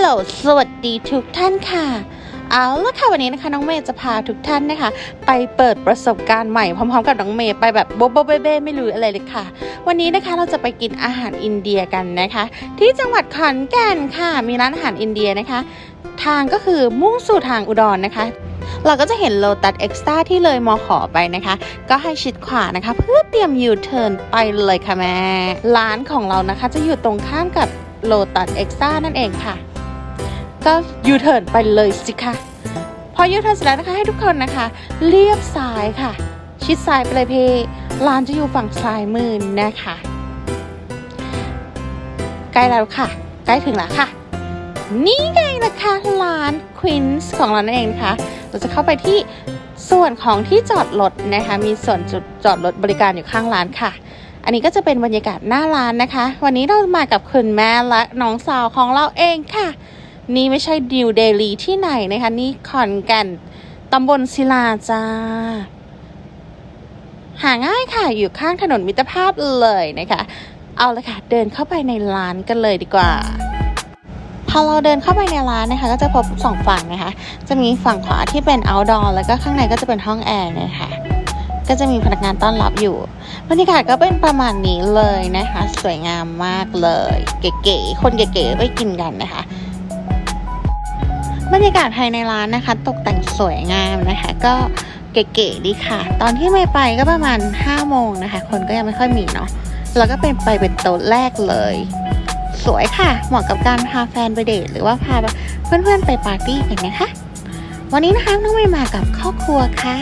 ลโหล สวัสดีทุกท่านค่ะ เอาละค่ะวันนี้นะคะน้องเมย์จะพาทุกท่านนะคะ ไปเปิดประสบการณ์ใหม่พร้อมๆ กับน้องเมย์ไปแบบโบโบเบ้เบ้ไม่รู้อะไรเลยค่ะ วันนี้นะคะเราจะไปกินอาหารอินเดียกันนะคะ ที่จังหวัดขอนแก่นค่ะ มีร้านอาหารอินเดียนะคะ ทางก็คือมุ่งสู่ทางอุดรนะคะเราก็จะเห็นโลตัสเอ็กซ์ตาที่เลยมอขอไปนะคะ ก็ให้ชิดขวานะคะ เพื่อเตรียมยูเทิร์นไปเลยค่ะแม่ ร้านของเรานะคะจะอยู่ตรงข้ามกับโลตัสเอ็กซ์ตานั่นเองค่ะ ก็ยูเทิร์นไปเลยสิคะพอยูเทิร์นเสร็จแล้วนะคะให้ทุกคนนะคะเลียบซ้ายค่ะ ชิดซ้ายไปเลยเพี่ร้านจะอยู่ฝั่งซ้ายมือนะคะใกล้แล้วค่ะ ใกล้ถึงแล้วค่ะ นี่ไงนะคะร้าน Queens ของเรานั่นเองนะคะเราจะเข้าไปที่ส่วนของที่จอดรถนะคะ มีส่วนจุดจอดรถบริการอยู่ข้างร้านค่ะ อันนี้ก็จะเป็นบรรยากาศหน้าร้านนะคะ วันนี้เรามากับคุณแม่และน้องสาวของเราเองค่ะ นี่ไม่ใช่ดิวเดลีที่ไหนนะคะ นี่ขอนแก่นตำบลศิลาจ้า หาง่ายค่ะ อยู่ข้างถนนมิตรภาพเลยนะคะ เอาละค่ะ เดินเข้าไปในร้านกันเลยดีกว่า พอเราเดินเข้าไปในร้านนะคะ ก็จะพบสองฝั่งนะคะ จะมีฝั่งขวาที่เป็น outdoor แล้วก็ข้างในก็จะเป็นห้องแอร์นะคะก็จะมีพนักงานต้อนรับอยู่ บรรยากาศก็เป็นประมาณนี้เลยนะคะ สวยงามมากเลย เก๋ๆคนเก๋ๆไปกินกันนะคะ บรรยากาศภายในร้านนะคะ ตกแต่งสวยงามนะคะ ก็เก๋ๆดีค่ะ ตอนที่ไม่ไปก็ประมาณ5โมงนะคะ คนก็ยังไม่ค่อยมีเนาะแล้วก็เป็นไปเป็นโต๊ะแรกเลย สวยค่ะ เหมาะกับการพาแฟนไปเดทหรือว่าพาเพื่อนๆไปปาร์ตี้กันนะคะ วันนี้นะคะน้องเมย์มากับครอบครัวค่ะ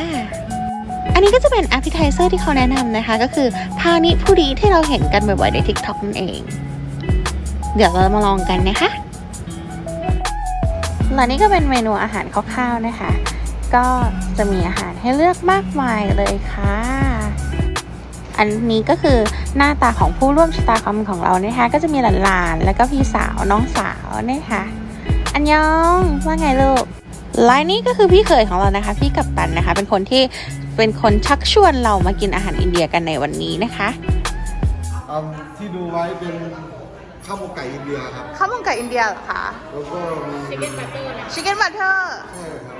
อันนี้ก็จะเป็นแอปเปิลไทเซอร์ที่เขาแนะนำนะคะ ก็คือพานิพุรีที่เราเห็นกันบ่อยๆใน TikTok นั่นเอง เดี๋ยวเรามาลองกันนะคะ และนี่ก็เป็นเมนูอาหารคร่าวๆนะคะ ก็จะมีอาหารให้เลือกมากมายเลยค่ะ อันนี้ก็คือหน้าตาของผู้ร่วมชะตากรรมของเรานะคะ ก็จะมีหลานๆ แล้วก็พี่สาวน้องสาวนะคะอันยองว่าไงลูกไลน์นี้ก็คือพี่เขยของเรานะคะ พี่กัปตันนะคะ เป็นคนที่เป็นคนชักชวนเรามากินอาหารอินเดียกันในวันนี้นะคะ ที่ดูไว้เป็น ข้าวหมกไก่อินเดียครับ ข้าวมันไก่อินเดียเหรอคะแล้วก็มีชิคเก้นบัตเตอร์ชิคเก้นบัตเตอร์ใช่ครับ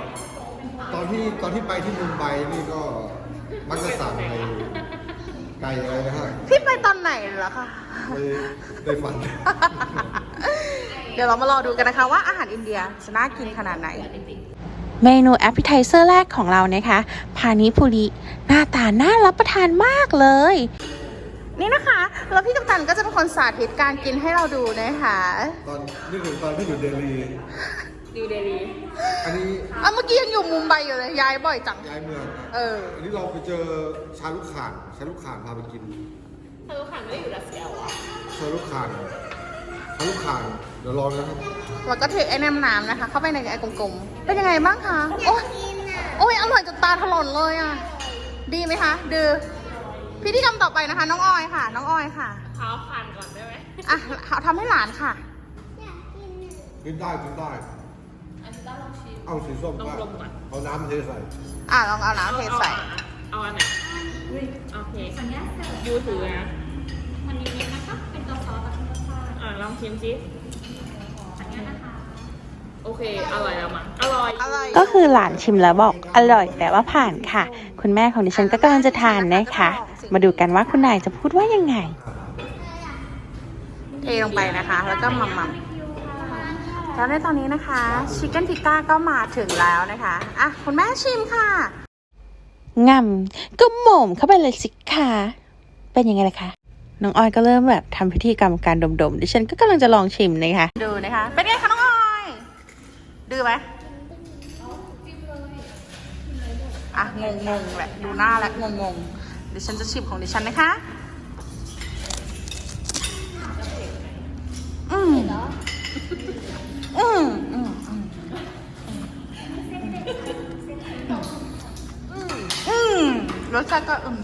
ตอนที่ตอนที่ไปที่มุมไบนี่ก็มักจะสั่งในไก่อะไรนะฮะพี่ไปตอนไหนเหรอคะในในฝัน เดี๋ยวเรามารอดูกันนะคะว่าอาหารอินเดียจะน่ากินขนาดไหนเมนูแอปเปิลไทเซอร์แรกของเรานะคะ พานิพุริหน้าตาน่ารับประทานมากเลย นี่นะคะ แล้วพี่กัปตันก็จะเป็นคนสาธิตการกินให้เราดูนะคะตอนนึกถึงตอนที่อยู่เดลีนิวเดลีอันนี้อะเมื่อกี้ยังอยู่มุมไบอยู่เลยย้ายบ่อยจังย้ายเมืองเออ อันนี้เราไปเจอชาลุกขานชาลุกขานพาไปกินเธอขันไม่ได้อยู่รัสเซียเหรอชาลุกขานชาลุกขานเดี๋ยวลองนะครับแล้วก็เทไอ้น้ำน้ำนะคะ เข้าไปในไอ้กลมๆเป็นยังไงบ้างคะโอ้ยโอ้ยอร่อยจนตาถลนเลยอะดีไหมคะดือ พิธีกรรมต่อไปนะคะ น้องออยค่ะ น้องออยค่ะเขาผ่านก่อนได้ไหมอะเขาทำให้หลานค่ะ กินได้กินได้ อันนี้ต้องลองชิม เอาสีส้มต้องก็ลองก่อน เอาน้ำเทใส่อะลองเอาน้ำเทใส่ เอาอันไหนโอเคยูถือนะมันนิดๆนะคะเป็นตัวซอสกับตัวซอสอ่าลองชิมซิอันนี้นะคะ โอเค อร่อยแล้วมั้งอร่อย อร่อย ก็คือหลานชิมแล้วบอกอร่อยแต่ว่าผ่านค่ะ คุณแม่ของดิฉันก็กำลังจะทานนะคะ มาดูกันว่าคุณนายจะพูดว่ายังไง เทลงไปนะคะ แล้วก็มัมมัมแล้วในตอนนี้นะคะชิคเก้นทิก้าก็มาถึงแล้วนะคะอะคุณแม่ชิมค่ะงำก็หม่มเข้าไปเลยสิคะเป็นยังไงล่ะคะน้องออยก็เริ่มแบบทำพิธีกรรมการดมๆดิฉันก็กำลังจะลองชิมนะคะดูนะคะ เป็นไงคะน้องออยดื้อไหมอะงงงๆแหละดูหน้าและงงงๆ เดี๋ยวฉันจะชิมของดิฉันนะคะ อืมอืมอืมอืมรสชาติก็อืม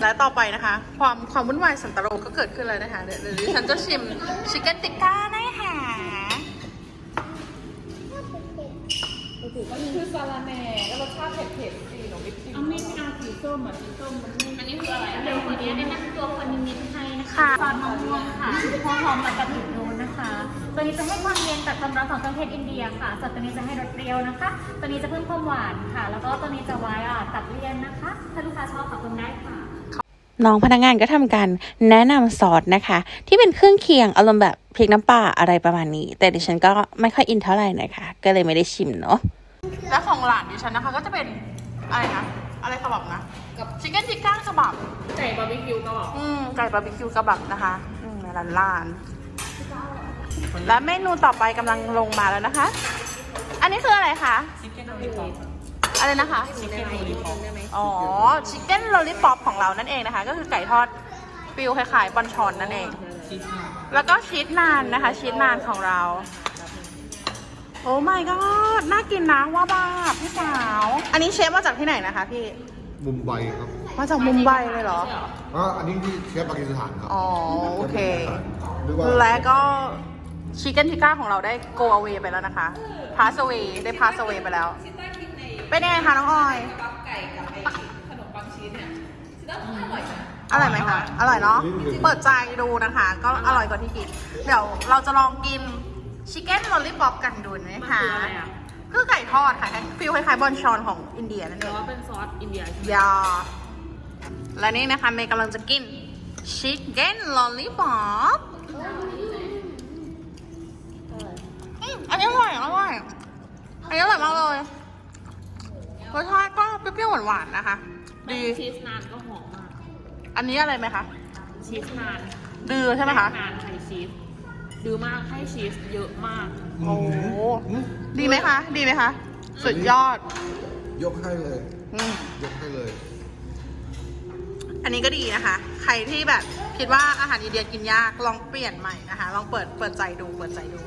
และต่อไปนะคะ ความความวุ่นวายสันตโรก็เกิดขึ้นเลยนะคะ เดี๋ยวเดี๋ยวดิฉันจะชิมชิคเก้นติก้านะคะคือซาลาแหน่แล้วรสชาติเผ็ดๆ สีหนูไม่กินเอาไม่ไม่เอาสีส้มอะสีส้มมันไม่อันนี้คืออะไรเดี๋ยวขออนุญาตแนะนำตัวคนนิดๆให้นะคะค่ะซอสมะม่วงค่ะพอหอมกับกระถิ่นนูนนะคะ ตัวนี้จะให้ความเย็นจากความร้อนของเครื่องเทศอินเดียค่ะ ส่วนตัวนี้จะให้รสเปรี้ยวนะคะ ตัวนี้จะเพิ่มความหวานค่ะ แล้วก็ตัวนี้จะไว้อะตัดเลี่ยนนะคะ ถ้าลูกค้าชอบขอบคุณได้ค่ะน้องพนักงานก็ทำการแนะนำซอสนะคะ ที่เป็นเครื่องเคียงอารมณ์แบบพริกน้ำปลาอะไรประมาณนี้ แต่ดิฉันก็ไม่ค่อยอินเท่าไหร่นะคะ ก็เลยไม่ได้ชิมเนาะและของหลานดิฉันนะคะก็จะเป็น อะไรนะ อะไรกระบับนะกับชิคเก้นทิกก้ากระบับไก่บาร์บีคิวก็บอกอืมไก่บาร์บีคิวกระบับนะคะอืมร้านลาน และเมนูต่อไปกำลังลงมาแล้วนะคะ อันนี้คืออะไรคะอะไรนะคะอ๋อ ชิคเก้นโ l ลิป o p ของเรานั่นเองนะคะ ก็คือไก่ทอดฟิลคล้ายๆบอนชอนนั่นเอง แล้วก็ชีสนานนะคะ ชีสนานของเรา โอ้ my god น่ากินนะว่าบ้าพี่สาว อันนี้เชฟมาจากที่ไหนนะคะพี่ มุมไบครับมาจากมุมไบเลยเหรอ อ๋ออันนี้ที่เชฟปากีสถานครับอ๋อโอเค หรือว่าและก็ชิคเก้นทิก้าของเราได้ go away ไปแล้วนะคะพาส away ได้พาส away ไปแล้วเป็นยังไงคะน้องออยอร่อยไหมคะ อร่อยเนาะ เปิดใจดูนะคะ ก็อร่อยกว่าที่คิด เดี๋ยวเราจะลองกิน ชิคเก้น l อ l ลิป o p กันดูไหมคะมันคืออะไรอะคือไก่ทอดค่ะฟิลคล้ายๆบอนชอนของอินเดียนั่นเอแต่งว่าเป็นซอสอินเดียใช่ไหมยาและนี่นะคะเมย์กำลังจะกินชิคเก้นลอลลี่ป๊อปอันนี้อร่อยอร่อยอันนี้อร่อยมากเลยรสชาติก็เปรี้ยวๆหวานๆนะคะ ดีชีสนานก็หอมมากอันนี้อะไรไหมคะชีสนาน ดือใช่ไหมคะนานไข่ชีส ดื้อมากให้ชีสเยอะมาก โอ้โหอืมดีไหมคะ ดีไหมคะ สุดยอด ยกให้เลย อืม ยกให้เลย อันนี้ก็ดีนะคะ ใครที่แบบคิดว่าอาหารอินเดียกินยากลองเปลี่ยนใหม่นะคะ ลองเปิดเปิดใจดูเปิดใจดู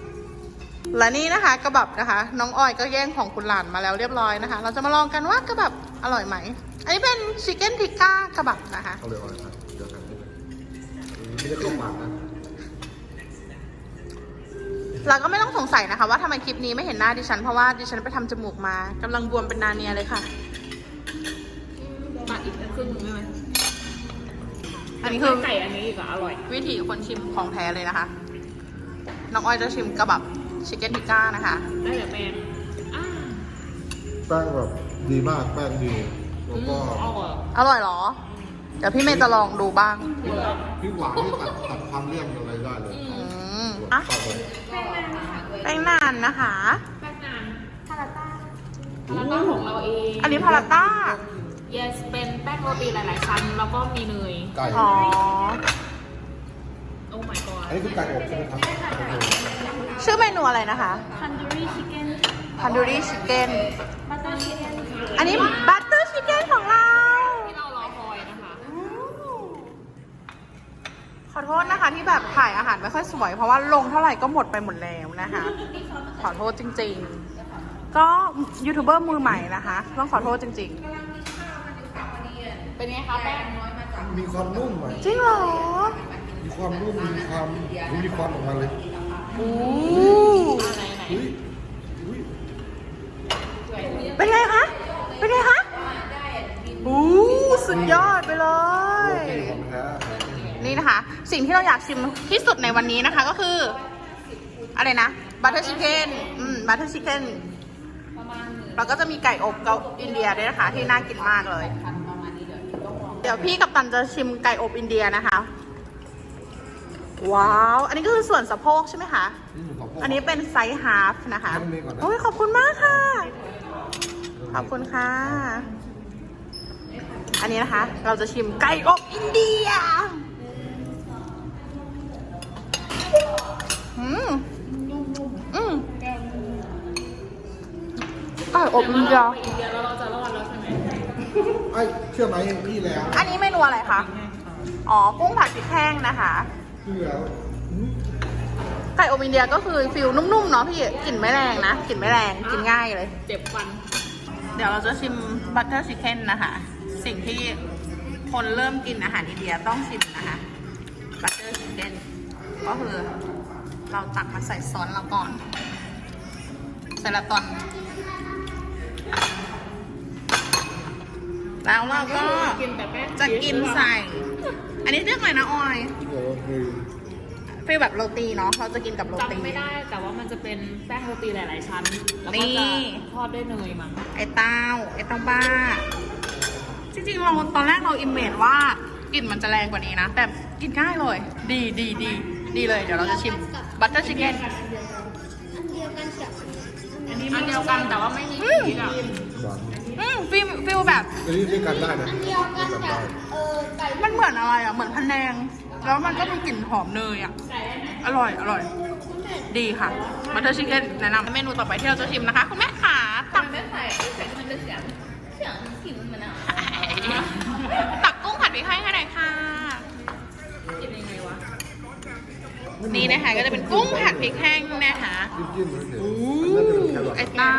และนี่นะคะกระบับนะคะ น้องออยก็แย่งของคุณหลานมาแล้วเรียบร้อยนะคะ เราจะมาลองกันว่ากระบับอร่อยไหม อันนี้เป็นชิคเก้นทิกก้ากระบับนะคะ เอาเลยเอาเลยครับเดี๋ยวกันไม่ได้เข้าปากนะ เราก็ไม่ต้องสงสัยนะคะว่าทำไมคลิปนี้ไม่เห็นหน้าดิฉัน เพราะว่าดิฉันไปทำจมูกมากำลังบวมเป็นนาเนียเลยค่ะ ตัดอีกครึ่งนึงได้ไหมอันนี้คือไก่อันนี้อีกอะอร่อย วิธีคนชิมของแท้เลยนะคะ น้องออยจะชิมกระบับชิคเก้นทิกก้านะคะ ได้แต่แป้งอ่าแป้งแบบดีมากแป้งดีแล้วก็ อร่อย อร่อยเหรอ เดี๋ยวพี่เมย์จะลองดูบ้างพริกหวานที่ตัดตัดความเลี่ยนอะไรได้เลยอืมอะตัดเลยแป้งนานนะคะแป้งนานพาราต้าพาราต้าของเราเอง อันนี้พาราต้า yes เป็นแป้งโรตีหลาย ๆ ชั้น แล้วก็มีเนย ไก่อ๋อ โอ้ my god อันนี้คือไก่อบใช่ไหมครับโอเคชื่อเมนูอะไรนะคะ Tandoori chicken Tandoori Chicken butter chicken อันนี้ Butter Chicken ของเราที่เรารอคอยนะคะ ขอ โทษนะคะที่แบบถ่ายอาหารไม่ค่อยสวย เพราะว่าลงเท่าไหร่ก็หมดไปหมดแล้วนะคะ ขอโทษจริง ๆ ก็ยูทูบเบอร์มือใหม่นะคะต้องขอโทษจริงเป็นไงคะแป้งมีความนุ่มอะๆจริงเหรอมีความนุ่มมีความมีความออกมาเลยอู้ไหนไหนอุ้ยอุ้ยเป็นไงคะเป็นไงคะอู้สุดยอดไปเลโอยเคของแท้ นี่นะคะ สิ่งที่เราอยากชิมที่สุดในวันนี้นะคะก็คือ อะไรนะบัตเตอร์ชิคเก้นอืมบัตเตอร์ชิคเก้นแล้วก็จะมีไก่อบเกาอินเดียด้วยนะคะ ที่น่ากินมากเลย เดี๋ยวพี่กับตันจะชิมไก่อบอินเดียนะคะ ว้าว อันนี้ก็คือส่วนสะโพกใช่ไหมคะนี่หมูขอบอันนี้เป็นไซส์ฮาฟนะคะให้มันมีก่อนนะโอ้ยขอบคุณมากค่ะ ขอบคุณค่ะ อันนี้นะคะ เราจะชิมไก่อบอินเดีย อืมอืมไก่อบอินเดียอินเดียแล้วเราจะรอดแล้วใช่ไหมไอ้ยเชื่อไหมพี่แล้วอันนี้เมนูอะไรคะ อ๋อ กุ้งผัดพริกแห้งนะคะพี่แล้วอืมไก่อบอินเดียก็คือฟิลนุ่มๆเนาะพี่ กลิ่นไม่แรงนะ กลิ่นไม่แรง กินง่ายเลย เจ็บฟัน เดี๋ยวเราจะชิมบัตเตอร์ชิคเก้นนะคะ สิ่งที่คนเริ่มกินอาหารอินเดียต้องชิมนะคะ บัตเตอร์ชิคเก้นก็คือ เราตักมาใส่ซอสเราก่อนใส่ละตอน แล้วเราก็กินแต่แป้งจะกินใส่ อันนี้เรียกอะไรนะออยโอ้คือฟีลแบบโรตีเนาะเราจะกินกับโรตีจำไม่ได้แต่ว่ามันจะเป็นแป้งโรตีหลาย ๆ ชั้น แล้วก็นี่จะทอดด้วยเนยมั้งไอ้เต้าไอ้เต้าบ้า จริง ๆ เราตอนแรกเราอิมเมจว่ากลิ่นมันจะแรงกว่านี้นะ แต่กินง่ายเลย ดีดีดีดีเลย เดี๋ยวเราจะชิม บัตเตอร์ชิคเก้นอันนี้มันเดียวกันแต่ว่าไม่มีชีสอะหวานอืมฟิลฟิลแบบ อันนี้ด้วยกันได้นะด้วยกันได้มันเหมือนอะไรอะ เหมือนพันแนง แล้วมันก็มีกลิ่นหอมเนยอะ อร่อย อร่อย ดีค่ะบัตเตอร์ชิคเก้นแนะนำเมนูต่อไปที่เราจะชิมนะคะ คุณแม่ขาตักไม่ใส่ใส่มันจะเสียงเสียงกลิ่นมันอะตักกุ้งผัดพริกให้ให้หน่อยค่ะ กินยังไงวะ นี่นะคะก็จะเป็นกุ้งผัดพริกแห้งนะคะจิ้มๆเลยเดี๋ยวอันนั้นจะเป็นแครอทไอ้เต้า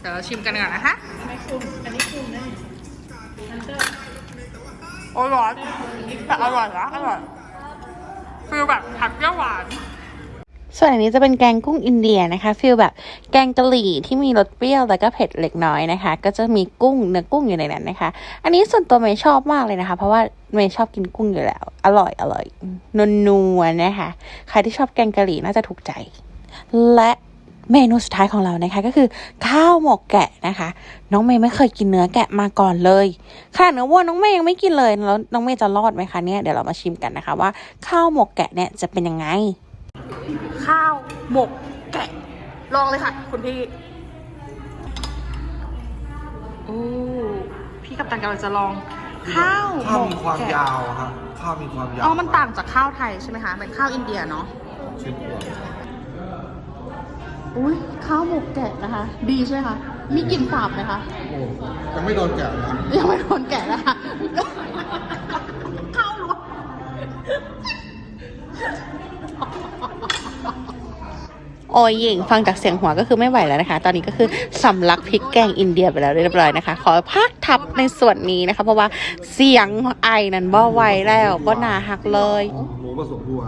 เดี๋ยวเราชิมกันก่อนนะคะไม่คุ้มอันนี้คุ้มนะมันจะโอ้ยร้อยแต่อร่อยนะอร่อยฟิลแบบผักเปรี้ยวหวาน ส่วนอันนี้จะเป็นแกงกุ้งอินเดียนะคะฟิลแบบแกงกะหรี่ที่มีรสเปรี้ยวแล้วก็เผ็ดเล็กน้อยนะคะ ก็จะมีกุ้งเนื้อกุ้งอยู่ในนั้นนะคะ อันนี้ส่วนตัวเมย์ชอบมากเลยนะคะ เพราะว่าเมย์ชอบกินกุ้งอยู่แล้ว อร่อยอร่อยนัวๆนะคะ ใครที่ชอบแกงกะหรี่น่าจะถูกใจ และเมนูสุดท้ายของเรานะคะก็คือข้าวหมกแกะนะคะ น้องเมย์ไม่เคยกินเนื้อแกะมาก่อนเลยขนาดเนื้อวัวน้องเมย์ยังไม่กินเลยแล้วน้องเมย์จะรอดไหมคะเนี่ยเดี๋ยวเรามาชิมกันนะคะว่าข้าวหมกแกะเนี่ยจะเป็นยังไง ข้าวหมกแกะ ลองเลยค่ะ คุณพี่ โอ้ พี่กัปตันกำลังจะลอง ข้าวหข้าวมมีกความแกะยาวครับข้าวมีความยาวอ๋อมันต่างจากข้าวไทยใช่ไหมคะเป็นข้าวอินเดียเนาะชิมก่อนอุ้ยข้าวหมกแกะนะคะ ดีใช่ไหมคะ มีกลิ่นสาบไหมคะ โอ้ยังไม่โดนแกะนะยังไม่โดนแกะนะคะ โอ้ยหญิงฟังจากเสียงหัวก็คือไม่ไหวแล้วนะคะ ตอนนี้ก็คือสำลักพริกแกงอินเดียไปแล้วเรียบร้อยนะคะ ขอพักทับในส่วนนี้นะคะ เพราะว่าเสียงไอนั้นบ่ไหวแล้วบ่หนาหักเลยหมูผสมบัว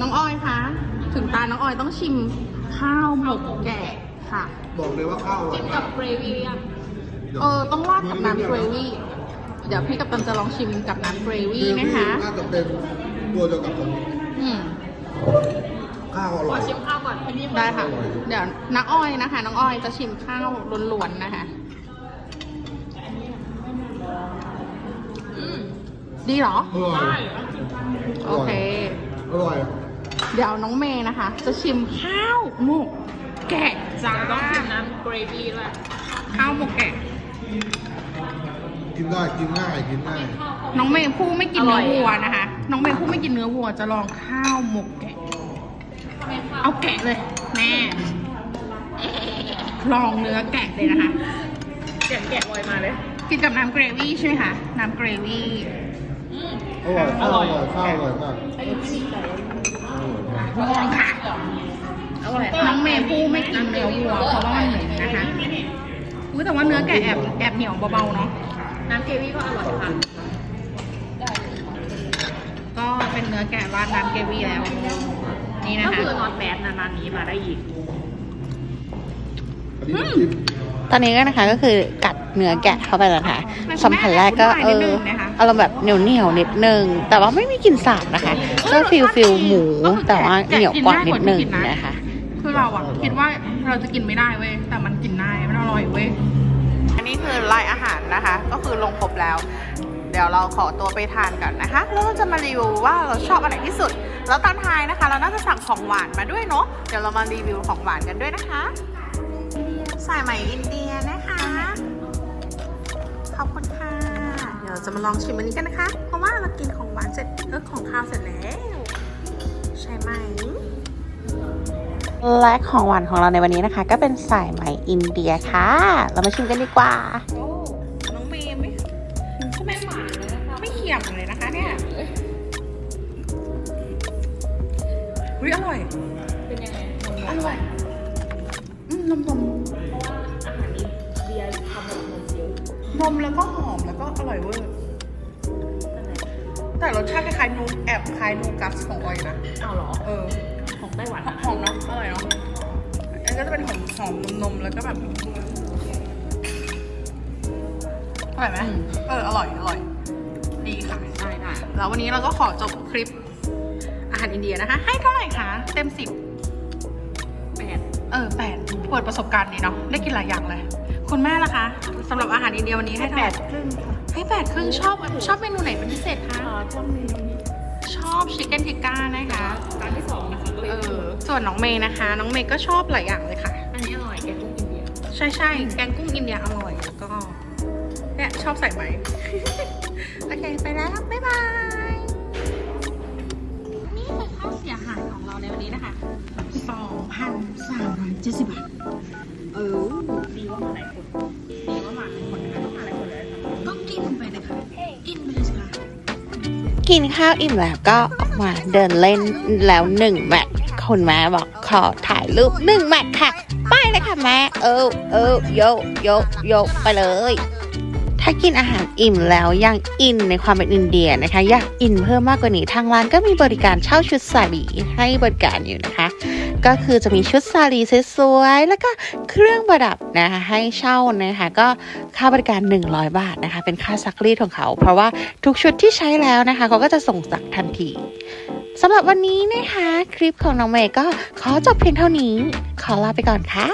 น้องออยคะถึงตาน้องออยต้องชิมข้าวหมกแกะค่ะ บอกเลยว่าข้าวอร่อยกินมากักบเกรวี่อะเออต้องราดกับน้ำเกรวี่เดี๋ยวพี่กับตันจะลองชิมกับน้ำเกรวี่นะคะน่าจะเป็นตัวเดียวกับตรงนี้อืม ข้าวอขร่ออยชิมข้าวก่อนอันนี้ได้ค่ะ เดี๋ยวน้าอ้อยนะคะ น้องอ้อยจะชิมข้าวล้วนๆนะคะอืมดีเหรอ อร่อย ได้โอเค อร่อยเดี๋ยวน้องเมย์นะคะ จะชิมข้าวหมกแกะจ้าต้องกินน้ำเกรวี่ด้วยข้าวหมกแกะ กินได้ กินง่าย กินง่าย น้องเมย์ผู้ไม่กินเนื้อวัวนะคะ น้องเมย์ผู้ไม่กินเนื้อวัวจะลองข้าวหมกแกะ เอาแกะเลยแม่ลองเนื้อแกะเลยนะคะเสียงแกะลอยมาเลย กินกับน้ำเกรวี่ใช่ไหมคะ น้ำเกรวี่อืมอร่อยข้าวอร่อยอร่อยข้าวอร่อยมากไอ้นี่มีไก่อร่อยมากลองค่ะอร่อยน้องเมย์ผู้ไม่กินเนื้อวัวเพราะว่ามันเหม็นนะคะอุ้ยแต่ว่าเนื้อแกะแอบแอบเหนียวเบาๆเนาะน้ำเกรวี่ก็อร่อยค่ะ เป็นเนื้อแกะราดน้ำเกรวี่แล้ว นี่นะก็คะคือนอนแบดนานๆนี้มาได้อีก อันนี้น้ำจิ้มตอนนี้ก็นะคะก็คือกัดเนื้อแกะเข้าไปแล้วค่ะสัมผัสแรกก็เอออารมณ์แบบเหนียวเหนียวๆนิดนึง แต่ว่าไม่มีกลิ่นสาบนะคะ ก็ฟิลฟิลหมูแต่ว่าเหนียวกว่านิดนึงนะคะ คือเราอะคิดว่าเราจะกินไม่ได้เว้ย แต่มันกินได้ มันอร่อยเว้ย อันนี้คือรายอาหารนะคะ ก็คือลงครบแล้ว เดี๋ยวเราขอตัวไปทานกันนะคะ แล้วเราจะมารีวิวว่าเราชอบอะไรที่สุด แล้วตอนท้ายนะคะ เราน่าจะสั่งของหวานมาด้วยเนาะ เดี๋ยวเรามารีวิวของหวานกันด้วยนะคะ สายไหมอินเดียนะคะ ขอบคุณค่ะ เดี๋ยวเราจะมาลองชิมอันนี้กันนะคะ เพราะว่าเรากินของหวานเสร็จเออของข้าวเสร็จแล้ว ใช่ไหมและของหวานของเราในวันนี้นะคะ ก็เป็นสายไหมอินเดียค่ะ เรามาชิมกันดีกว่า เลยนะคะไม่เขียมเลยนะคะเนี่ยอุ้ยอร่อย เป็นยังไงอร่อยอืมนมนมอาหารนี้เบียร์ทำแบบนมเยอะนมแล้วก็หอมแล้วก็อร่อยเวอร์แต่รสชาติคล้ายๆนูแอบคล้ายนูกัสของออยนะอ้าวเหรอ เออ ของไต้หวันหอมเนาะอร่อยเนาะอันนก็จะเป็นหอมหอมนมๆแล้วก็แบบอร่อยไหมเอออร่อยอร่อย ดีค่ะได้ได้แล้ววันนี้เราก็ขอจบคลิปอาหารอินเดียนะคะ ให้เท่าไหร่คะเต็มสิบแปดเออแปดเปิดประสบการณ์ดีเนาะได้กินหลายอย่างเลย คุณแม่ล่ะคะสำหรับอาหารอินเดียวันนี้ให้เท่าไหร่ครึ่งค่ะให้แปดครึ่งชอบชอบเมนูไหนเป็นพิเศษคะอ่าช่วงนี้ชอบชิคเก้นทิกก้านะคะ จานที่สองนะคะก็เลยเออส่วนน้องเมย์นะคะ น้องเมย์ก็ชอบหลายอย่างเลยค่ะ อันนี้อร่อยแกงกุ้งอินเดีย ใช่ใช่แกงกุ้งอินเดียอร่อยแล้วก็ เนี่ย ชอบใส่ไหม โอเค ไปแล้ว บ๊ายบาย นี่คือค่าเสียหายของเราในวันนี้นะคะ 2,370 บาท เออ ดีว่ามาหลายคน ดีว่ามาหลายคนนะคะต้องมาหลายคนเลยค่ะก็กินไปเลยค่ะ กินไปเลยสิคะกินข้าวอิ่มแล้วก็ออกมาเดินเล่นแล้วหนึ่งแมทคุณแม่บอกขอถ่ายรูปหนึ่งแมทค่ะ ไปเลยค่ะแม่เออเออโยโยโยไปเลย ถ้ากินอาหารอิ่มแล้วยังอินในความเป็นอินเดียนะคะ อยากอินเพิ่มมากกว่านี้ทางร้านก็มีบริการเช่าชุดสาลีให้บริการอยู่นะคะ ก็คือจะมีชุดสาลีสวยๆแล้วก็เครื่องประดับนะคะให้เช่านะคะก็ค่าบริการ 100 บาทนะคะ เป็นค่าซักรีดของเขา เพราะว่าทุกชุดที่ใช้แล้วนะคะเขาก็จะส่งซักทันทีสำหรับวันนี้นะคะ คลิปของน้องเมย์ก็ขอจบเพียงเท่านี้ ขอลาไปก่อนค่ะ